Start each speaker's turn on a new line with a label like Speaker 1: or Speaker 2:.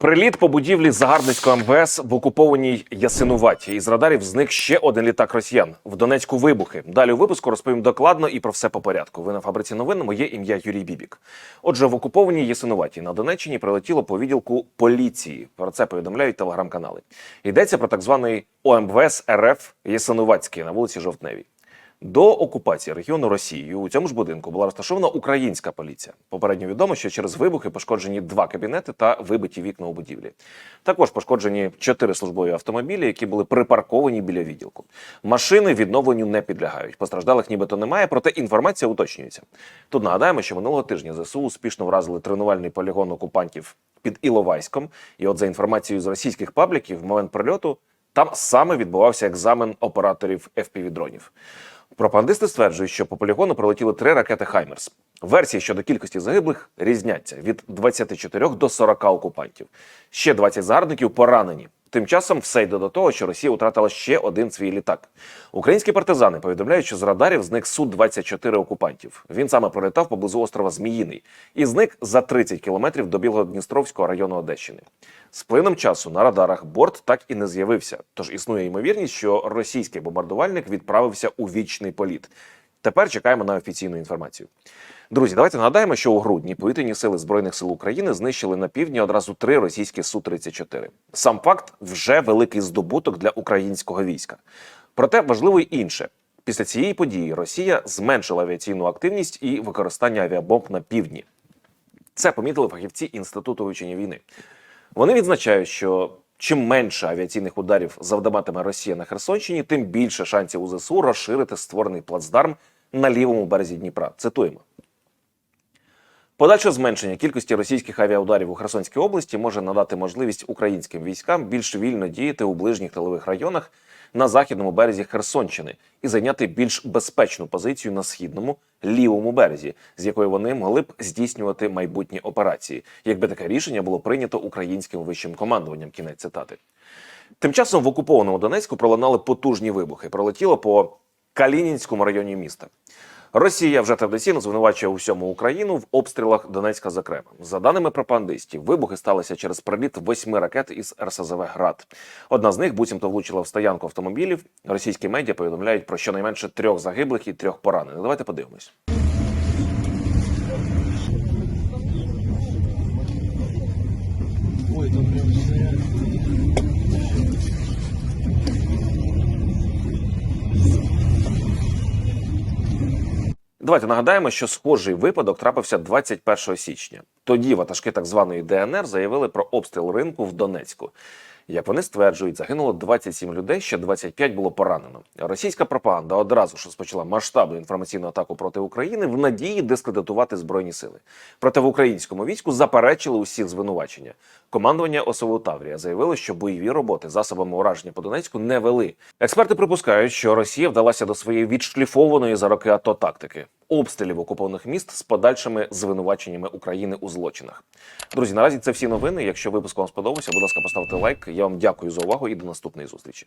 Speaker 1: Приліт по будівлі Загарбницького МВС в окупованій Ясинуваті. Із радарів зник ще один літак росіян. В Донецьку вибухи. Далі у випуску розповім докладно і про все по порядку. Ви на фабриці новин. Моє ім'я Юрій Бібік. Отже, в окупованій Ясинуваті на Донеччині прилетіло по відділку поліції. Про це повідомляють телеграм-канали. Йдеться про так званий ОМВС РФ Ясинуватський на вулиці Жовтневій. До окупації регіону Росією у цьому ж будинку була розташована українська поліція. Попередньо відомо, що через вибухи пошкоджені два кабінети та вибиті вікна у будівлі. Також пошкоджені чотири службові автомобілі, які були припарковані біля відділку. Машини відновленню не підлягають. Постраждалих нібито немає, проте інформація уточнюється. Тут нагадаємо, що минулого тижня ЗСУ успішно вразили тренувальний полігон окупантів під Іловайськом. І от за інформацією з російських пабліків, в момент прильоту там саме відбувався екзамен операторів FPV-дронів. Пропагандисти стверджують, що по полігону прилетіли три ракети Хаймерс. Версії щодо кількості загиблих різняться від 24 до 40 окупантів. Ще 20 загарбників поранені. Тим часом все йде до того, що Росія втратила ще один свій літак. Українські партизани повідомляють, що з радарів зник су 24 окупантів. Він саме пролітав поблизу острова Зміїний і зник за 30 кілометрів до Білгород-Дністровського району Одещини. З плином часу на радарах борт так і не з'явився. Тож існує ймовірність, що російський бомбардувальник відправився у вічний політ. Тепер чекаємо на офіційну інформацію. Друзі, давайте нагадаємо, що у грудні повітряні сили збройних сил України знищили на півдні одразу три російські су 34 Сам факт вже великий здобуток для українського війська. Проте важливо й інше. Після цієї події Росія зменшила авіаційну активність і використання авіабомб на півдні. Це помітили фахівці інституту вивчення війни. Вони відзначають, що чим менше авіаційних ударів завдаватиме Росія на Херсонщині, тим більше шансів у ЗСУ розширити створений плацдарм на лівому березі Дніпра. Цитуємо. Подальше зменшення кількості російських авіаударів у Херсонській області може надати можливість українським військам більш вільно діяти у ближніх тилових районах на західному березі Херсонщини і зайняти більш безпечну позицію на східному лівому березі, з якої вони могли б здійснювати майбутні операції, якби таке рішення було прийнято українським вищим командуванням. Кінець цитати. Тим часом в окупованому Донецьку пролунали потужні вибухи. Пролетіло по Калінінському районі міста. Росія вже традиційно звинувачує усьому Україну в обстрілах Донецька. Зокрема, за даними пропагандистів, вибухи сталися через приліт восьми ракет із РСЗВ ГРАД. Одна з них буцімто влучила в стоянку автомобілів. Російські медіа повідомляють про щонайменше трьох загиблих і трьох поранених. Давайте подивимось. Давайте нагадаємо, що схожий випадок трапився 21 січня. Тоді ватажки так званої ДНР заявили про обстріл ринку в Донецьку. Як вони стверджують, загинуло 27 людей, ще 25 було поранено. Російська пропаганда одразу ж розпочала масштабну інформаційну атаку проти України в надії дискредитувати збройні сили. Проте в українському війську заперечили усі звинувачення. Командування ОСУ Таврія заявило, що бойові роботи засобами ураження по Донецьку не вели. Експерти припускають, що Росія вдалася до своєї відшліфованої за роки АТО тактики обстрілів окупованих міст з подальшими звинуваченнями України у злочинах. Друзі, наразі це всі новини. Якщо випуск вам сподобався, будь ласка, поставте лайк. Я вам дякую за увагу і до наступної зустрічі.